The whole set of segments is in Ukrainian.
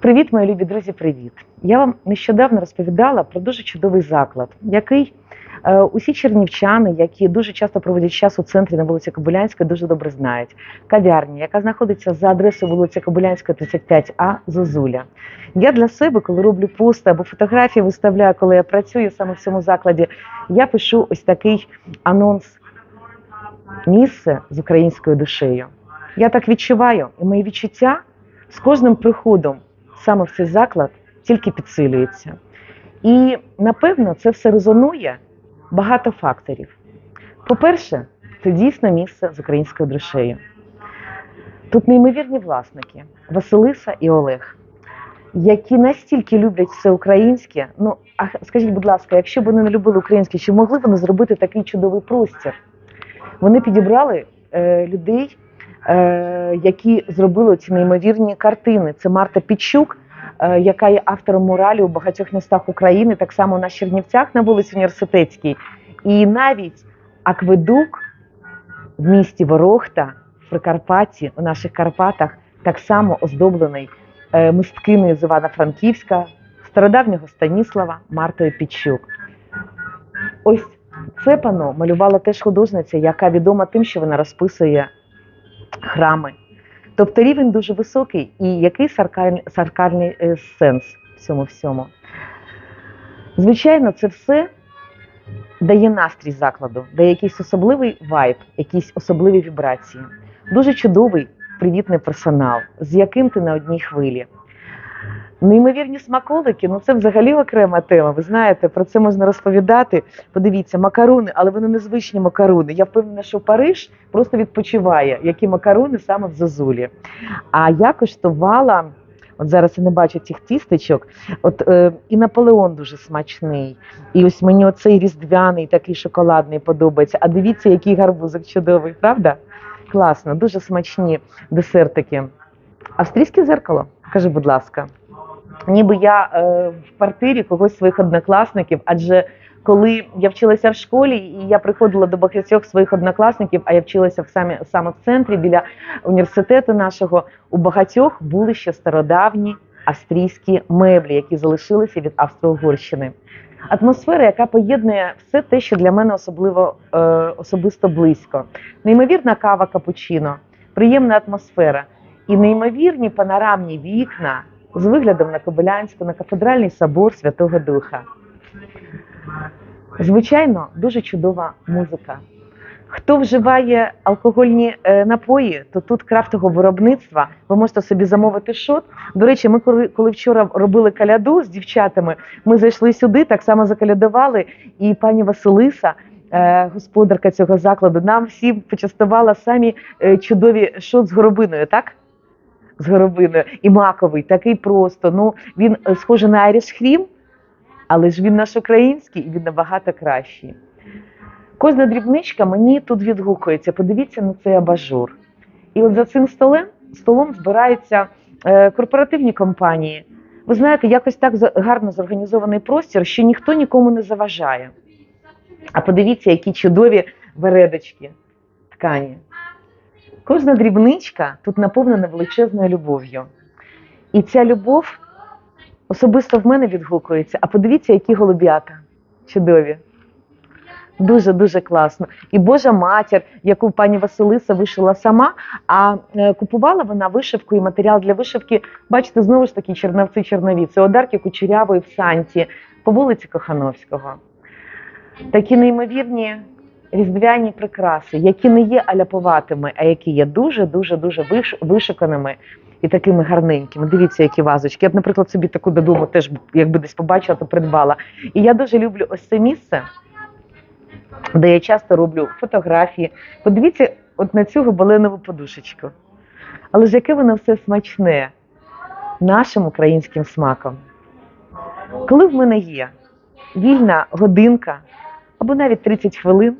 Привіт, мої любі друзі, привіт! Я вам нещодавно розповідала про дуже чудовий заклад, який е, усі чернівчани, які дуже часто проводять час у центрі на вулиці Кобилянської, дуже добре знають. Кав'ярня, яка знаходиться за адресою вулиця Кобилянська, 35А Зозуля. Я для себе, коли роблю пости або фотографії виставляю, коли я працюю саме в цьому закладі, я пишу ось такий анонс місце з українською душею. Я так відчуваю, і мої відчуття з кожним приходом саме в цей заклад тільки підсилюються. І напевно це все резонує багато факторів. По-перше, це дійсно місце з українською душею. Тут неймовірні власники Василиса і Олег, які настільки люблять все українське. Ну, а скажіть, будь ласка, якщо б вони не любили українське, чи могли вони зробити такий чудовий простір? Вони підібрали е, людей, які зробили ці неймовірні картини. Це Марта Підчук, е, яка є автором муралі у багатьох містах України, так само на Чернівцях на вулиці Університетській. І навіть акведук в місті Ворохта, в Прикарпатті, у наших Карпатах, так само оздоблений е, мисткинею з Івана-Франківська, стародавнього Станіслава Мартою Підчук. Ось це пано малювала теж художниця, яка відома тим, що вона розписує храми. Тобто рівень дуже високий і який саркальний, саркальний е, сенс в цьому всьому. Звичайно, це все дає настрій закладу, дає якийсь особливий вайб, якісь особливі вібрації. Дуже чудовий, привітний персонал, з яким ти на одній хвилі. Неймовірні смаколики, ну це взагалі окрема тема. Ви знаєте, про це можна розповідати. Подивіться, макаруни, але вони незвичні макаруни. Я впевнена, що Париж просто відпочиває, які макаруни саме в Зозулі. А я коштувала, от зараз я не бачу цих тістечок, от е, і Наполеон дуже смачний. І ось мені оцей різдвяний, такий шоколадний подобається. А дивіться, який гарбузик чудовий, правда? Класно, дуже смачні десертики. Австрійське зеркало, кажи, будь ласка ніби я е, в квартирі когось своїх однокласників, адже коли я вчилася в школі, і я приходила до багатьох своїх однокласників, а я вчилася в самі, саме в центрі біля університету нашого, у багатьох були ще стародавні австрійські меблі, які залишилися від Австро-Угорщини. Атмосфера, яка поєднує все те, що для мене особливо е, особисто близько. Неймовірна кава капучино, приємна атмосфера і неймовірні панорамні вікна з виглядом на Кобилянську, на кафедральний собор Святого Духа. Звичайно, дуже чудова музика. Хто вживає алкогольні е, напої, то тут крафтового виробництва ви можете собі замовити шот. До речі, ми коли, вчора робили каляду з дівчатами, ми зайшли сюди, так само закалядували, і пані Василиса. е, Господарка цього закладу нам всім почастувала самі е, чудові шот з горобиною, так? З горобиною і маковий, такий просто. Ну він е, схожий на Айріш Хрім, але ж він наш український і він набагато кращий. Кожна дрібничка мені тут відгукується. Подивіться на цей абажур. І от за цим столом, столом збираються е, корпоративні компанії. Ви знаєте, якось так гарно зорганізований простір, що ніхто нікому не заважає. А подивіться, які чудові вередочки ткані. Кожна дрібничка тут наповнена величезною любов'ю. І ця любов особисто в мене відгукується. А подивіться, які голуб'ята чудові. Дуже дуже класно. І Божа матір, яку пані Василиса вишила сама, а е, купувала вона вишивку і матеріал для вишивки. Бачите, знову ж таки черновці чернові. Це одарки Кучерявої в Санті по вулиці Кохановського. Такі неймовірні різдвяні прикраси, які не є аляповатими, а які є дуже дуже дуже виш- вишуканими і такими гарненькими. Дивіться, які вазочки. Я б, наприклад, собі таку додому теж якби десь побачила, то придбала. І я дуже люблю ось це місце де я часто роблю фотографії. Подивіться от на цю гобеленову подушечку. Але ж яке воно все смачне нашим українським смаком. Коли в мене є вільна годинка або навіть 30 хвилин,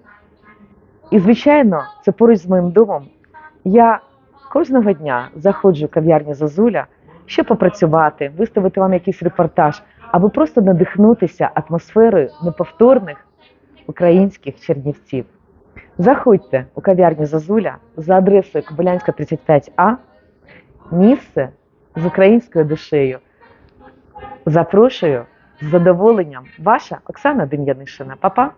і, звичайно, це поруч з моїм домом, я кожного дня заходжу в кав'ярню Зозуля, щоб попрацювати, виставити вам якийсь репортаж, або просто надихнутися атмосферою неповторних українських чернівців. Заходьте у кав'ярню Зазуля за адресою Кобилянська 35А, місце з українською душею. Запрошую з задоволенням. Ваша Оксана Дем'янишина. Па-па.